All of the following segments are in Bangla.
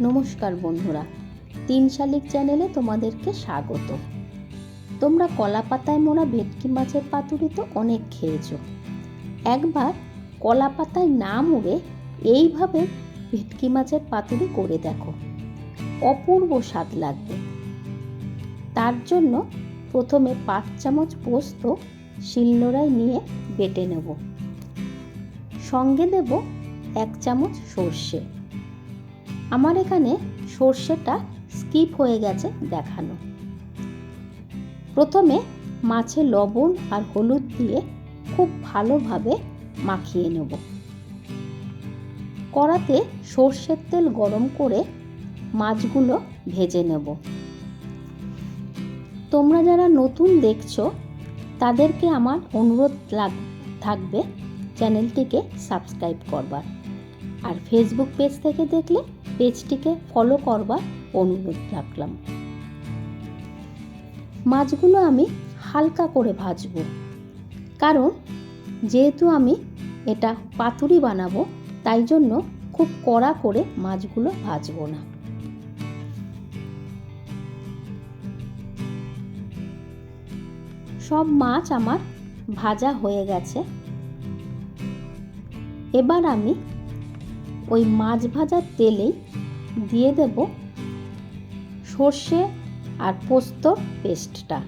নমস্কার বন্ধুরা, তিন শালিক চ্যানেলে তোমাদেরকে স্বাগত। তোমরা কলা পাতায় মোড়া ভেটকি মাছের পাতুরি তো অনেক খেয়েছো। একবার কলা পাতায় না মুড়ে এইভাবে ভেটকি মাছের পাতুরি করে দেখো। অপূর্ব স্বাদ লাগবে। তার জন্য প্রথমে পাঁচ চামচ পোস্ত শিলনোড়ায় নিয়ে বেটে নেব। সঙ্গে দেব এক চামচ সর্ষে। আমার এখানে সর্ষেটা স্কিপ হয়ে গেছে দেখানো। প্রথমে মাছে লবণ আর হলুদ দিয়ে খুব ভালোভাবে মাখিয়ে নেব। কড়াতে সর্ষের তেল গরম করে মাছগুলো ভেজে নেব। তোমরা যারা নতুন দেখছ, তাদেরকে আমার অনুরোধ থাকবে চ্যানেলটিকে সাবস্ক্রাইব করবার। আর ফেসবুক পেজ থেকে দেখলে পেজটিকে ফলো করবার অনুরোধ রাখলাম। মাছগুলো আমি হালকা করে ভাজবো। কারণ যেহেতু আমি এটা পাতুরি বানাবো, তাই জন্য খুব কড়া করে মাছগুলো ভাজবো না। সব মাছ আমার ভাজা হয়ে গেছে। এবার আমি ওই মাছ ভাজার তেলেই দিয়ে দেব সর্ষে আর পোস্তর পেস্টটা।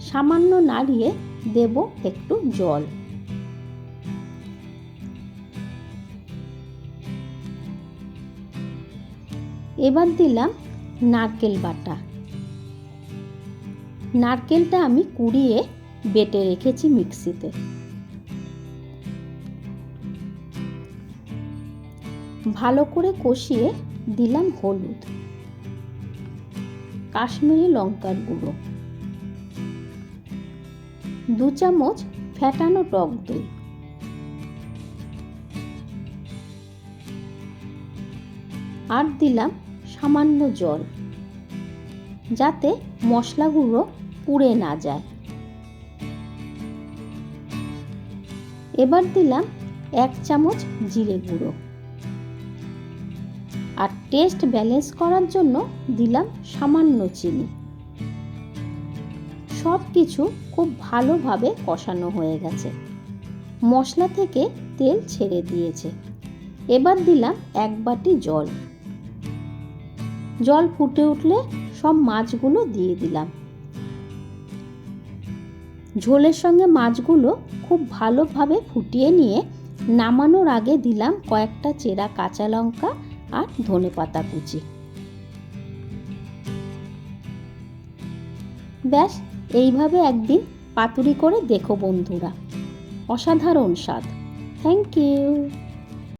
সামান্য নাড়িয়ে দেব একটু জল। এবার দিলাম নারকেল বাটা। নারকেলটা আমি কুড়িয়ে বেটে রেখেছি মিক্সিতে। ভালো করে কষিয়ে দিলাম হলুদ, কাশ্মীরি লঙ্কার গুঁড়ো, দু চামচ ফ্যাটানো টক দই, আর দিলাম সামান্য জল, যাতে মশলাগুলো পুড়ে না যায়। এবার দিলাম এক চামচ জিরে গুঁড়ো। আর টেস্ট ব্যালেন্স করার জন্য দিলাম সামান্য চিনি। সব কিছু খুব ভালোভাবে কষানো হয়ে গেছে। মশলা থেকে তেল ছেড়ে দিয়েছে। এবার দিলাম এক বাটি জল। জল ফুটে উঠলে সব মাছগুলো দিয়ে দিলাম। ঝোলের সঙ্গে মাছগুলো খুব ভালোভাবে ফুটিয়ে নিয়ে নামানোর আগে দিলাম কয়েকটা চেরা কাঁচা লঙ্কা আর ধনে পাতা কুচি। ব্যাস, এইভাবে একদিন পাতুরি করে দেখো বন্ধুরা। অসাধারণ স্বাদ। Thank you